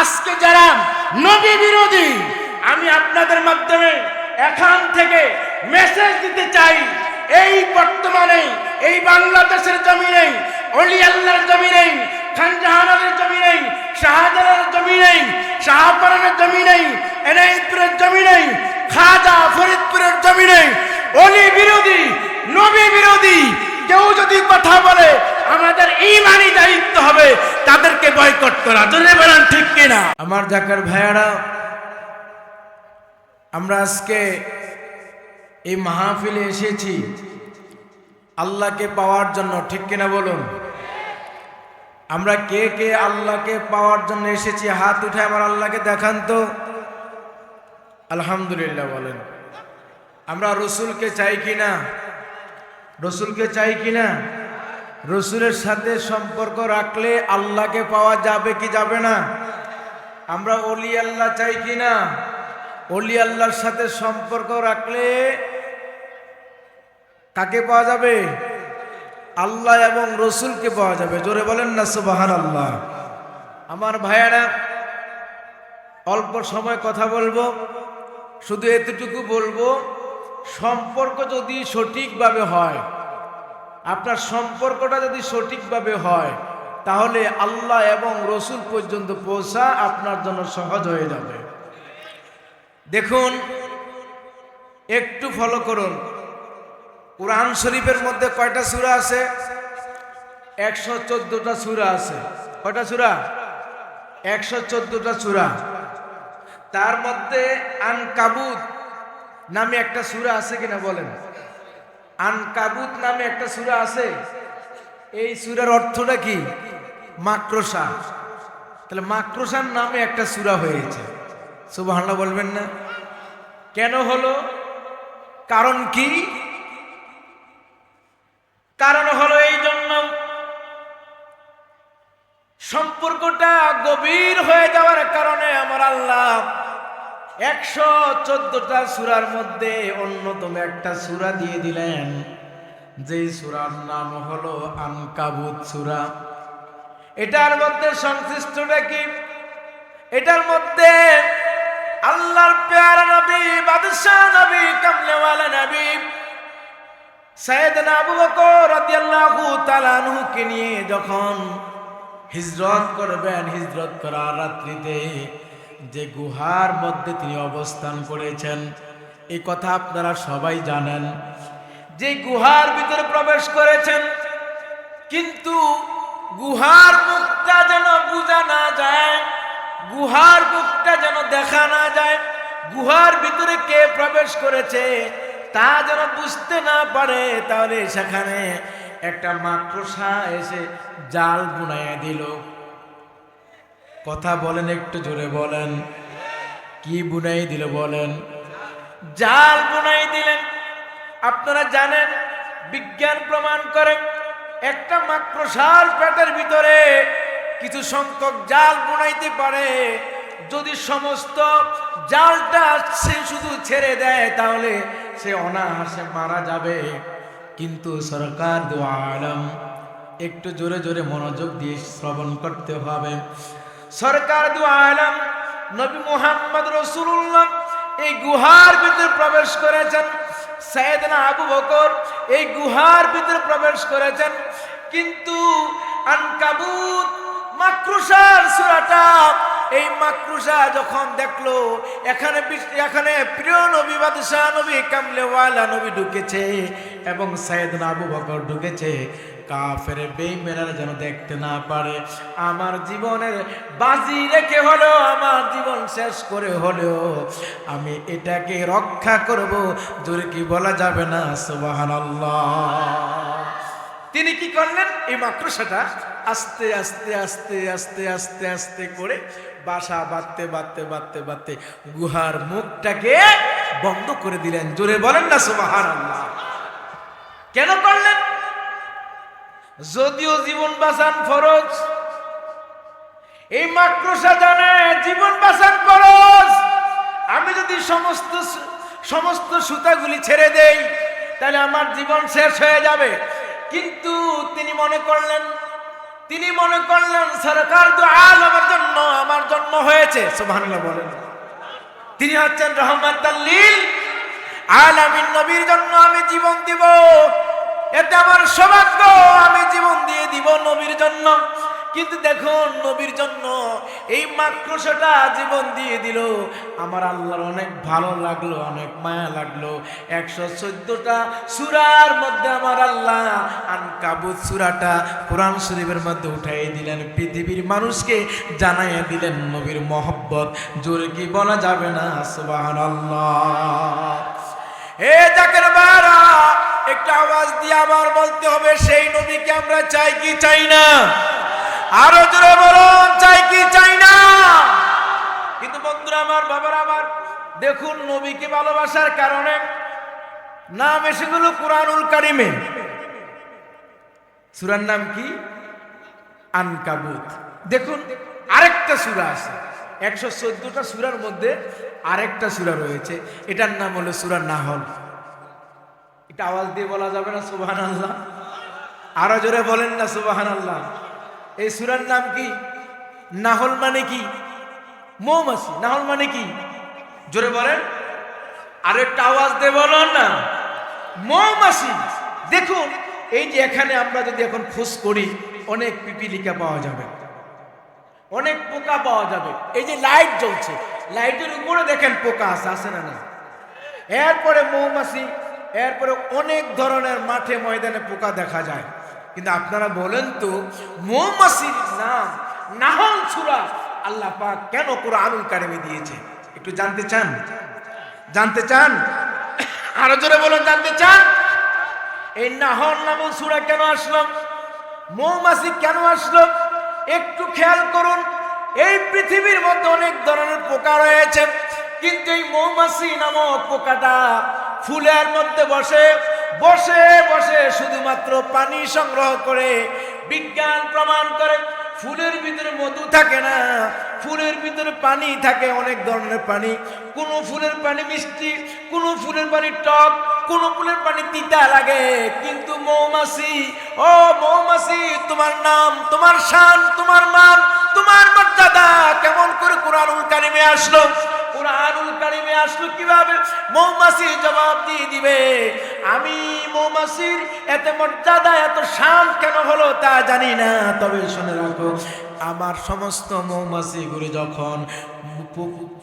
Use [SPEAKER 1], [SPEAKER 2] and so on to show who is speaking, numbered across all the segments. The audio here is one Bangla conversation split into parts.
[SPEAKER 1] আজকে যারা নবী বিরোধী, আমি আপনাদের মাধ্যমে এখান থেকে মেসেজ দিতে চাই, এই বর্তমানে, এই বাংলাদেশের জমিনে অলি আল্লাহর জমিনে খানজাহানের জমিনে, শাহজালালের জমিনে, শাহপরানের জমিনে এনাইতপুরের জমিনে, খাজা ফরিদপুরের জমিনে, অলি বিরোধী, নবী বিরোধী কেউ যদি কথা বলে, আমাদের ইমানি দায়িত্ব হবে, তাদেরকে বয়কট করা। যদি বলেন, ঠিক কিনা? আমার জাকার ভাইয়ারা, আমরা আজকে এই মাহফিলে এসেছি। আল্লাহকে পাওয়ার জন্য, ঠিক কিনা বলুন? আমরা কে কে আল্লাহকে পাওয়ার জন্য এসেছি? হাত উঠে আমার আল্লাহকে দেখান তো। আলহামদুলিল্লাহ বলেন। আমরা রসুলকে চাই কিনা? রসুলকে চাই কিনা? রসুলের সাথে সম্পর্ক রাখলে আল্লাহকে পাওয়া যাবে কি যাবে না? আমরা অলি আল্লাহ চাই কিনা? অলি আল্লাহর সাথে সম্পর্ক রাখলে কাকে পাওয়া যাবে? আল্লাহ এবং রসুলকে পাওয়া যাবে। জোরে বলেন না সুবাহান আল্লাহ আমার ভাইয়ারা, অল্প সময় কথা বলব। শুধু এতটুকু বলব, সম্পর্ক যদি সঠিকভাবে হয় আপনার সম্পর্কটা যদি সঠিকভাবে হয়, তাহলে আল্লাহ এবং রসুল পর্যন্ত পৌঁছা আপনার জন্য সহজ হয়ে যাবে। দেখুন, একটু ফলো করুন। কোরআন শরীফের মধ্যে কয়টা সূরা আছে? একশো চোদ্দটা সূরা আছে। কয়টা সূরা? একশো চোদ্দটা সূরা। তার মধ্যে আন আনকাবুত নামে একটা সূরা আছে কিনা বলেন। আনকাবুত নামে একটা সূরা আছে। এই সূরার অর্থটা কি? মাক্রসা তাহলে মাক্রসার নামে একটা সূরা হয়েছে। সুবহানাল্লাহ বলবেন না? কেন হলো? কারণ কি? কারণ হলো এই জন্য সম্পর্কটা গভীর হয়ে যাওয়ার কারণে আমার আল্লাহ একশো চোদ্দটা সুরার মধ্যে অন্যতম একটা সুরা দিয়ে দিলেন। যে সুরার নাম হলো আনকাবুত সুরা। এটার মধ্যে সংশ্লিষ্টটা কি এটার মধ্যে আল্লাহর পেয়ারা নবী, বাদশাহ নবী, কামলেওয়ালা নবী নিয়ে যখন হিজরত করবেন, হিজরত করার রাত্রিতে যে গুহার মধ্যে তিনি অবস্থান করেছেন এই কথা আপনারা সবাই জানেন। যে গুহার ভিতরে প্রবেশ করেছেন, কিন্তু গুহার মুখটা যেন বোঝা না যায়, গুহার মুখটা যেন দেখা না যায়, গুহার ভিতরে কে প্রবেশ করেছে, তা যেন বুঝতে না পারে, তাহলে সেখানে একটা মাকড়সা এসে জাল বুনাইয়া দিল। কথা বলেন, একটু জোরে বলেন। কি বুনাই দিল বলেন। জাল বুনাই দিলেন। আপনারা জানেন, বিজ্ঞান প্রমাণ করে একটা মাকড়সার পেটের ভিতরে কিছু সংখ্যক জাল বুনাইতে পারে। যদি সমস্ত জালটা সে শুধু ছেড়ে দেয়, তাহলে সে অনাহাসে মারা যাবে। কিন্তু সরকার দু আলম, একটু জোরে জোরে মনোযোগ দিয়ে শ্রবণ করতে হবে। সরকার আলম, নবী মোহাম্মদ রসুল্লাহ এই গুহার ভিতরে প্রবেশ করেছেন। সৈয়দনা আবু বকর এই গুহার ভিতরে প্রবেশ করেছেন। কিন্তু আনকাবুত মাকরুসার সুরাটা এই মাকরুসা যখন দেখল, এখানে এখানে প্রিয় নবী, বাদশাহ নবী, কামলেওয়ালা নবী ঢুকেছে এবং সাইয়েদনা আবু বকর ঢুকেছে। কাফের বেইমেনারা যেন দেখতে না পারে। আমার জীবনের বাজি রেখে হলেও, আমার জীবন শেষ করে হলেও আমি এটাকে রক্ষা করব। জোরে কি বলা যাবে না? সুবহানাল্লাহ। তিনি কি করলেন? এই মাকড়সাটা আস্তে আস্তে আস্তে আস্তে আস্তে আস্তে করে বাসা বাঁধতে বাঁধতে বাঁধতে বাঁধতে গুহার মুখটাকে বন্ধ করে দিলেন। জোরে বলেন না সুবাহান কেন করলেন? যদিও জীবন বাঁচান ফরজ, এই মাকড়সা জানে জীবন বাঁচান ফরজ। আমি যদি সমস্ত সমস্ত সুতাগুলি ছেড়ে দেই, তাহলে আমার জীবন শেষ হয়ে যাবে। কিন্তু তিনি মনে করলেন, তিনি মনে করলেন, সরকার দু আমার জন্য, আমার জন্ম হয়েছে। সুবহানাল্লাহ বলেন। তিনি হচ্ছেন রহমাতাল্লিল আলামিন নবীর জন্য আমি জীবন দিব। এতে আমার সৌভাগ্য, আমি জীবন দিয়ে দিব নবীর জন্য। কিন্তু দেখুন, নবীর জন্য এই মাকড়সাটা জীবন দিয়ে দিল। আমার আল্লাহর অনেক ভালো লাগল, অনেক মায়া লাগল। একশো চোদ্দটা সুরার মধ্যে আমার আল্লাহ আনকাবুত সুরাটা কোরআন শরীফের মধ্যে উঠাই দিলেন। পৃথিবীর মানুষকে জানাইয়া দিলেন নবীর মহব্বত। জোরে কি বলা যাবে না? সুবাহান আল্লাহ হে জাকের বারা একটা আওয়াজ দিয়ে আবার বলতে হবে, সেই নবীকে আমরা চাই কি চাই না? আরও জোরে বলুন, চাই কি চাই না? কিন্তু বন্ধুরা, আমার বাবার, আমার দেখুন নবীকে ভালোবাসার কারণে নাম এসেগুলো কোরআনুল কারিমে। সুরার নাম কি? আনকাবুত। দেখুন, আরেকটা সুরা আছে। একশো চোদ্দটা সুরার মধ্যে আরেকটা সুরা রয়েছে। এটার নাম হলো সুরা নাহল। এটা আওয়াজ দিয়ে বলা যাবে না সুবাহান আল্লাহ আরও জোরে বলেন না সুবাহান আল্লাহ এই সুরার নাম কি? নাহল মানে কি? মৌমাছি। নাহল মানে কি? জোরে বলেন। আরেকটা আওয়াজ দিয়ে বলুন না। মৌমাছি। দেখুন, এই যে এখানে আমরা যদি এখন খোঁজ করি, অনেক পিপিলিকা পাওয়া যাবে। অনেক পোকা পাওয়া যাবে। এই যে লাইট জ্বলছে, লাইটের উপরে দেখেন পোকা আছে আছে না না এরপরে মৌমাছি এরপরে অনেক ধরনের মাঠে ময়দানে পোকা দেখা যায়। কিন্তু আপনারা বলেন তো, মৌমাছির নাম, নাহল ছুরা আল্লাহ পাক কেন কোরআনুল কারিমে দিয়েছে? একটু জানতে চান? জানতে চান? আরও জোরে বলুন, জানতে চান? এই নাহল নামক সুরা কেন আসলো? মৌমাছি কেন আসলো? একটু খেয়াল করুন, এই পৃথিবীর মধ্যে অনেক ধরনের পোকা রয়েছে, কিন্তু এই মৌমাছি নামক পোকাটা ফুলের মধ্যে বসে বসে বসে শুধুমাত্র পানি সংগ্রহ করে, বিজ্ঞান প্রমাণ করে। ফুলের ভিতরে মধু থাকে না, ফুলের ভিতরে পানি থাকে, অনেক ধরনের পানি। কোন ফুলের পানি মিষ্টি, কোন ফুলের পানি টক, কোন ফুলের পানি তিতা লাগে। কিন্তু মৌমাছি, ও মৌমাছি, তোমার নাম, তোমার শান, তোমার মান, তোমার মর্যাদা, কেমন করে কোরআনুল কারিমে আসলো? কোরআনুল কারিমে আসলো কীভাবে? মৌমাছি জবাব দিয়ে দিবে, আমি মৌমাছির এত মর্যাদা, এত শান কেন হলো তা জানি না, তবে শুনে রাখো, আমার সমস্ত মৌমাছিগুলি যখন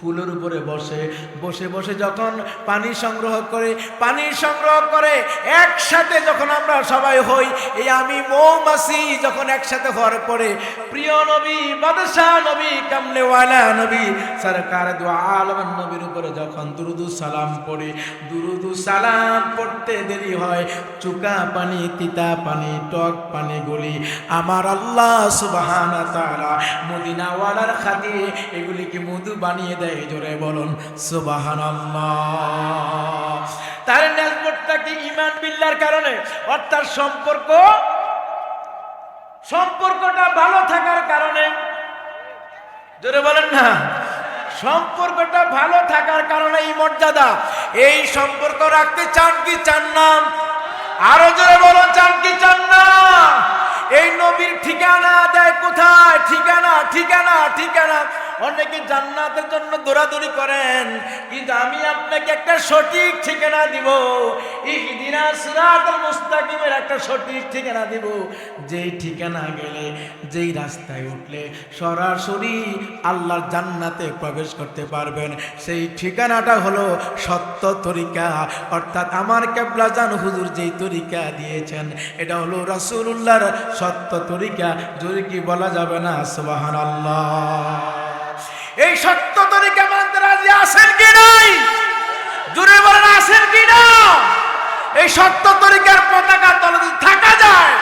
[SPEAKER 1] ফুলের উপরে বসে বসে বসে যখন পানি সংগ্রহ করে, পানি সংগ্রহ করে, একসাথে যখন আমরা সবাই হই, এই আমি মৌমাছি যখন একসাথে হওয়ার পরে প্রিয় নবী, বাদশাহ নবী, কামলেওয়ালা নবী, সরকার দু আলম নবীর উপরে যখন দুরুদু সালাম পড়ে, দুরুদু সালাম পড়তে দেরি হয়, চুকা পানি, তিতা পানি, টক পানি গলি, আমার আল্লাহ সুবাহান তাআলা মদিনাওয়ালার খাতিরে এগুলিকে মধু বানিয়ে দেয়। জোরে বলুন সুবাহান তার নেজবটটা কি ইমান বিল্লার কারণে? অর্থাৎ সম্পর্ক, সম্পর্কটা ভালো থাকার কারণে। জোরে বলেন না। সম্পর্কটা ভালো থাকার কারণে এই মর্যাদা। এই সম্পর্ক রাখতে চান কি চান না? আরও জোরে বলো চান কি চান না? এই নবীর ঠিকানা দেয় কোথায়? ঠিকানা ঠিকানা ঠিকানা। অনেকে জান্নাতের জন্য দৌড়াদৌড়ি করেন, কিন্তু আমি আপনাকে একটা সঠিক ঠিকানা দিব। মুস্তাকিমের একটা সঠিক ঠিকানা দিব। যেই ঠিকানা গেলে, যেই রাস্তায় উঠলে সরাসরি আল্লাহর জান্নাতে প্রবেশ করতে পারবেন। সেই ঠিকানাটা হলো সত্য তরিকা। অর্থাৎ আমার কেবলা জান হুজুর যেই তরিকা দিয়েছেন, এটা হলো রাসূলুল্লাহর সত্য তরিকা। যদি কি বলা যাবে না সুবাহান এই সত্য তরিকা মানতে রাজি আছেন কি নাই? জুড়ে বলেন, আছেন কি না? এই সত্য তরিকার পতাকা তলে যদি থাকা যায়,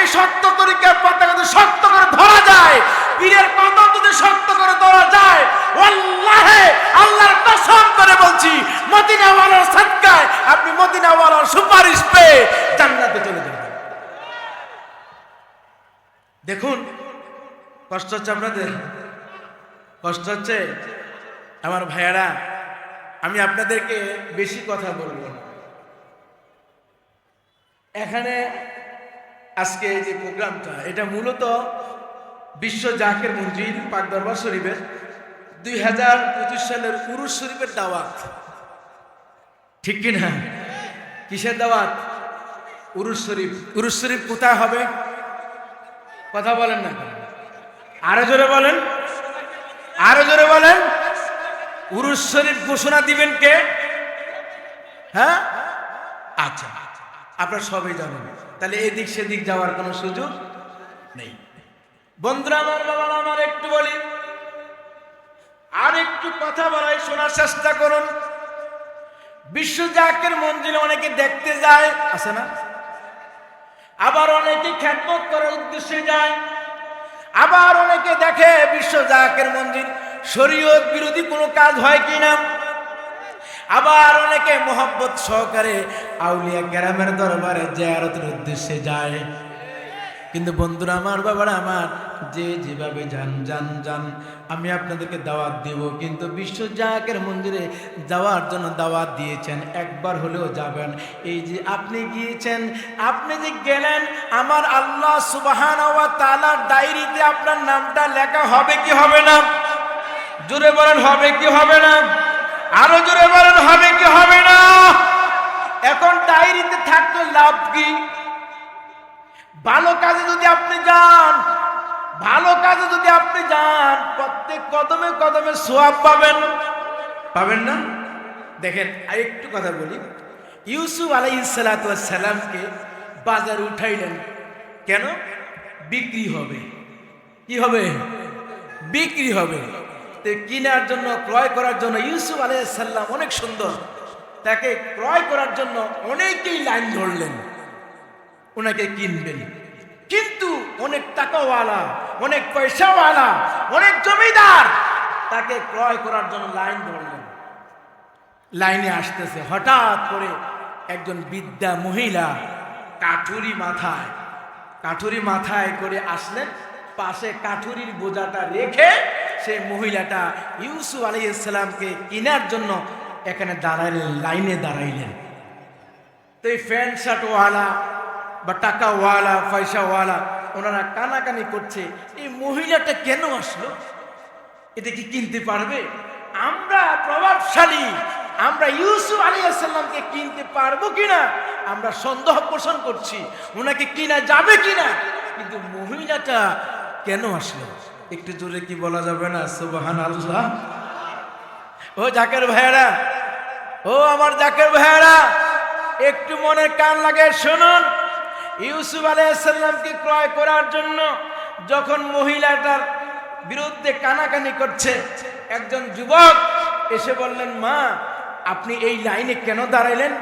[SPEAKER 1] এই সত্য তরিকার পতাকা যদি শক্ত করে ধরা যায়, পীরের কদম যদি শক্ত করে ধরা যায় আল্লাহে আল্লাহর কসম করে বলছি, মদিনাওয়ালার সদকায় আপনি মদিনাওয়ালার সুপারিশ পেয়ে জান্নাতে চলে যাবেন। দেখুন, কষ্ট হচ্ছে আপনাদের? কষ্ট হচ্ছে? আমার ভাইয়ারা, আমি আপনাদেরকে বেশি কথা বলব না। এখানে আজকে এই যে প্রোগ্রামটা, এটা মূলত বিশ্ব জাকের মঞ্জিল, পাক দরবার শরীফের দুই হাজার পঁচিশ সালের পুরুষ শরীফের দাওয়াত। ঠিক কিনা কিসের দাওয়াত? উরুস শরীফ। উরুস শরীফ কোথায় হবে? কথা বলেন না? আরও জোরে বলেন। আরও জোরে বলেন। উরুস শরীফ ঘোষণা দিবেন কে? হ্যাঁ? আচ্ছা আপনারা সবাই জানেন। তাহলে এদিক সেদিক যাওয়ার কোনো সুযোগ নেই। বন্ধুরা, আমার বাবা আমার একটু বলি। আর একটু কথা বলাই, শোনার চেষ্টা করুন। বিশ্ব জাকের মন্দিরে অনেকে দেখতে যায়, আছে না? আবার অনেকে খ্যাতমত করার উদ্দেশ্যে যায়। আবার অনেকে দেখে বিশ্ব জাকের মন্দির, শরীয়ত বিরোধী কোনো কাজ হয় কি না? আবার অনেকে মোহাম্মত সহকারে আউলিয়া গ্রামের দরবারে জেয়ারতের উদ্দেশ্যে যায়। কিন্তু বন্ধুরা, আমার বাবারা, আমার যে যেভাবে যান যান যান, আমি আপনাদেরকে দাওয়াত দিব। কিন্তু বিশ্ব জাকের মন্দিরে যাওয়ার জন্য দাওয়াত দিয়েছেন, একবার হলেও যাবেন। এই যে আপনি গিয়েছেন, আপনি যে গেলেন, আমার আল্লাহ সুবাহান তালার ডায়েরিতে আপনার নামটা লেখা হবে কি হবে না? জোরে বলেন, হবে কি হবে না? আরও জোরে বলেন, হবে কি হবে না? এখন ডায়েরিতে থাকলে লাভ কি? ভালো কাজে যদি আপনি যান, ভালো কাজে যদি আপনি যান, প্রত্যেক কদমে কদমে সোয়াব পাবেন। পাবেন না? দেখেন আর একটু কথা বলি। ইউসুফ আলাইসালামকে বাজারে উঠাইলেন। কেন? বিক্রি হবে। কি হবে? বিক্রি হবে। কেনার জন্য, ক্রয় করার জন্য ইউসুফ আলাইসাল্লাম অনেক সুন্দর। তাকে ক্রয় করার জন্য অনেকেই লাইন ধরলেন। ওনাকে কিনবেন। কিন্তু অনেক টাকাওয়ালা, অনেক পয়সাওয়ালা, অনেক জমিদার তাকে ক্রয় করার জন্য লাইন ধরলেন। লাইনে আসতেছে, হঠাৎ করে একজন বিদ্যা মহিলা কাঠুরি মাথায় কাঠুরি মাথায় করে আসলেন। পাশে কাঠুরির বোঝাটা রেখে সে মহিলাটা ইউসুফ আলাইসালামকে কেনার জন্য এখানে দাঁড়াইলেন, লাইনে দাঁড়াইলেন। তো এই প্যান্ট শার্টওয়ালা বা টাকাওয়ালা, পয়সাওয়ালা, ওনারা কানাকানি করছে। এই মহিলাটা কেন আসলো? এটা কি কিনতে পারবে? আমরা প্রভাবশালী, আমরা ইউসুফ আলী আসাল্লামকে কিনতে পারব কিনা? আমরা সন্দেহ পোষণ করছি, ওনাকে কিনা যাবে কিনা? কিন্তু মহিলাটা কেন আসলো? একটু জোরে কি বলা যাবে না? সুবাহান আল্লাহ ও জাকের ভাইয়েরা, ও আমার জাকের ভাইয়েরা, একটু মনের কান লাগে শুনুন। ইউসুফ আলাইসাল্লামকে ক্রয় করার জন্য যখন মহিলাটার বিরুদ্ধে কানাকানি করছে, একজন যুবক এসে বললেন, মা, আপনি এই লাইনে কেন দাঁড়াইলেন?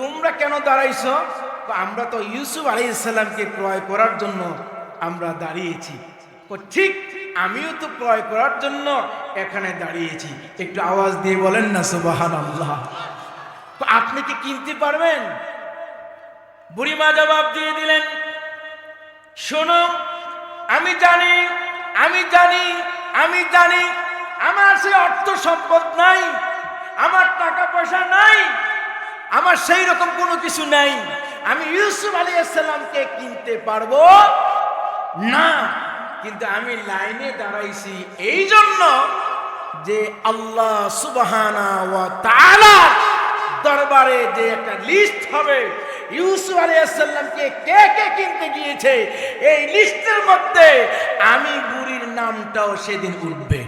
[SPEAKER 1] তোমরা কেন দাঁড়াইছো? আমরা তো ইউসুফ আলাইসাল্লামকে ক্রয় করার জন্য আমরা দাঁড়িয়েছি। ঠিক, আমিও তো ক্রয় করার জন্য এখানে দাঁড়িয়েছি। একটু আওয়াজ দিয়ে বলেন না সুবাহান আল্লাহ আপনি কি কিনতে পারবেন? বুড়িমা জবাব দিয়ে দিলেন, শোনো, আমি জানি আমি জানি আমি জানি, আমার সে অর্থ সম্পদ নাই, আমার টাকা পয়সা নাই, আমার সেই রকম কোনো কিছু নাই, আমি ইউসুফ আলী আসসালামকে কিনতে পারব না। কিন্তু আমি লাইনে দাঁড়াইছি এই জন্য যে আল্লাহ সুবহানা ওয়া তাআলা দরবারে যে একটা লিস্ট হবে ইউসুফ আলাইসাল্লামকে কে কে কিনতে গিয়েছে? এই লিস্টের মধ্যে আমি বুড়ির নামটাও সেদিন উঠবে।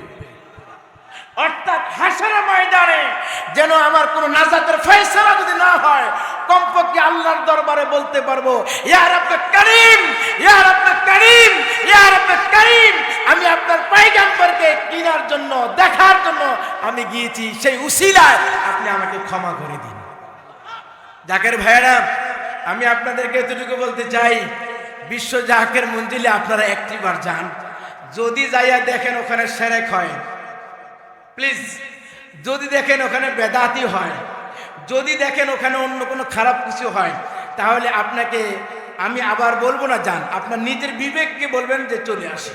[SPEAKER 1] অর্থাৎ হাসারা ময়দানে যেন আমার কোন নাজাতের ফয়সালা যদি না হয়, কমপক্ষে আল্লাহর দরবারে বলতে পারব ইয়ার আপনার করিম ইয়ার আপনার করিম ইয়ার আপনার করিম, আমি আপনার পাইগাম্বরকে কেনার জন্য, দেখার জন্য আমি গিয়েছি, সেই উসিলায় আপনি আমাকে ক্ষমা করে দিন। জাকের ভাইয়েরা আমি আপনাদেরকে এতটুকু বলতে চাই, বিশ্ব জাহাকের মঞ্জিলে আপনারা একটি বার যান। যদি যাইয়া দেখেন ওখানে সেরেক হয় প্লিজ যদি দেখেন ওখানে বেদাতি হয়, যদি দেখেন ওখানে অন্য কোনো খারাপ কিছু হয়, তাহলে আপনাকে আমি আবার বলব না যান, আপনার নিজের বিবেককে বলবেন যে চলে আসে।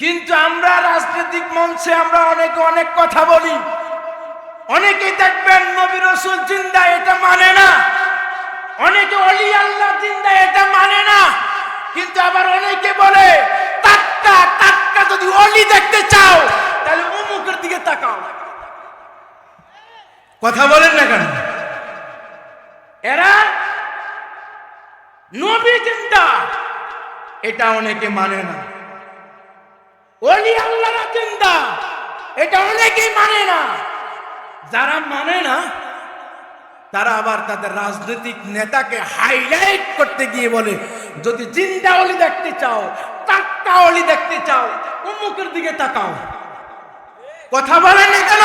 [SPEAKER 1] কিন্তু আমরা রাজনৈতিক মঞ্চে আমরা অনেকে অনেক কথা বলি। অনেকেই দেখবেন নবী রসুল জিন্দা এটা মানে না। অনেকে অলি আল্লাহ জিন্দা এটা মানে না। কিন্তু আবার অনেকে বলে টাটকা টাটকা যদি অলি দেখতে চাও, তাহলে অমুকের দিকে তাকাও। কথা বলেন না কেন? এরা নবী চিন্তা এটা অনেকে মানে না। অলি আল্লাহ চিন্তা এটা অনেকেই মানে না। যারা মানে না, তারা আবার তাদের রাজনৈতিক নেতাকে হাইলাইট করতে গিয়ে বলে, যদি জিন্দা অলি দেখতে চাও টাটকা দেখতে চাও অমুকের দিকে তাকাও। কথা বলেন না কেন?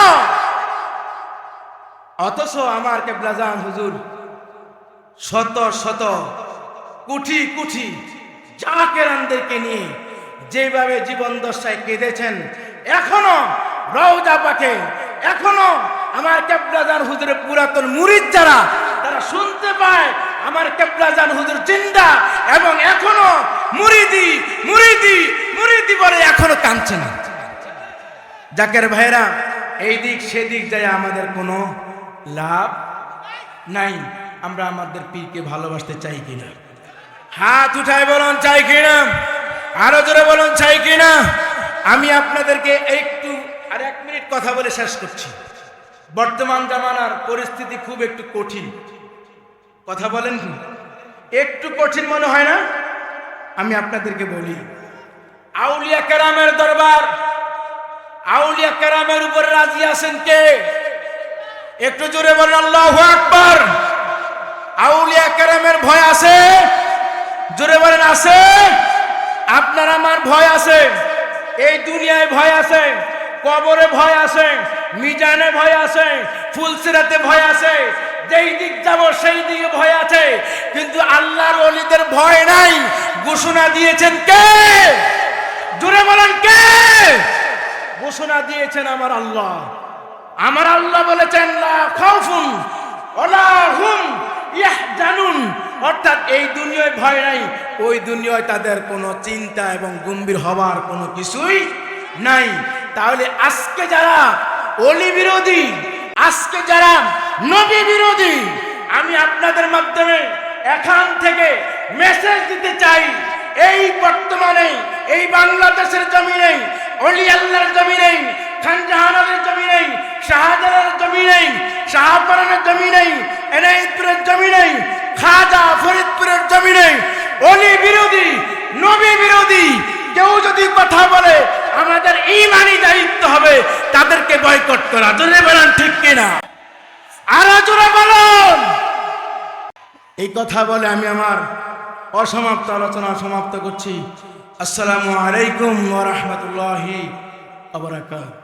[SPEAKER 1] অথচ আমার কেবলাজান হুজুর, শত শত কুঠি কুঠি জাকেরানদেরকে নিয়ে যেভাবে জীবন দশায় কেঁদেছেন, এখনও রওজা পাখে এখনও আমার কেবলাজান হুজুরের পুরাতন মুরিদ যারা, তারা শুনতে পায় আমার কেবলাজান হুজুর চিন্তা এবং এখনও মুরিদি মুরিদি মুরিদি বলে এখনও কাঁদছে না। জাকের ভাইরা, এই দিক সেদিক যায় আমাদের কোনো লাভ নাই। আমরা আমাদের পীরকে ভালোবাসতে চাই কিনা? হাত উঠায় বলুন, চাই কিনা? আরও জোরে বলুন, চাই কিনা? আমি আপনাদেরকে একটু আর এক মিনিট কথা বলে শেষ করছি। বর্তমান জামানার পরিস্থিতি খুব একটু কঠিন। কথা বলেন কি? একটু কঠিন মনে হয় না? আমি আপনাদেরকে বলি, আউলিয়া কেরামের দরবার, আউলিয়া কেরামের উপর রাজি আছেন কে? একটু জোরে বলেন, আল্লাহ আকবার। আউলিয়া কেরামের ভয় আছে? জোরে বলেন, আছে? আপনার আমার ভয় আছে। এই দুনিয়ায় ভয় আছে, কবরে ভয় আছে। মিজানে ভয় আছে, ফুলসিরাতে ভয় আছে, যেই দিক যাব সেই দিকে ভয় আছে। কিন্তু আল্লাহর অলিদের ভয় নাই। ঘোষণা দিয়েছেন কে? জোরে বলেন কে? ঘোষণা দিয়েছেন আমার আল্লাহ। আমার আল্লাহ বলেছেন, লা খাউফুন ওলা হুম ইয়াহজানুন। অর্থাৎ এই দুনিয়ায় ভয় নাই। ওই দুনিয়ায় তাদের কোনো চিন্তা এবং গম্ভীর হবার কোনো কিছুই নাই। তাহলে আজকে যারা অলি বিরোধী, আজকে যারা নবী বিরোধী, আমি আপনাদের মাধ্যমে এখান থেকে মেসেজ দিতে চাই, এই বর্তমানে, এই বাংলাদেশের জমিনে অলি আল্লাহর জমিনে, খানজাহানের জমিনে, শাহজালালের জমিনে, শাহপরানের জমিনে এনাইতপুরের জমিনে, খাজা ফরিদপুরের জমিনে অলি বিরোধী, নবী বিরোধী, কেউ যদি কথা বলে আমাদের ইমানি দায়িত্ব হবে, তাদেরকে বয়কট করা। জোরে বলেন, ঠিক কিনা? আরও জোরে বলুন। এই কথা বলে আমি আমার অসমাপ্ত আলোচনা সমাপ্ত করছি। আসসালামু আলাইকুম ওয়া রাহমাতুল্লাহি ওয়া বারাকাতুহু।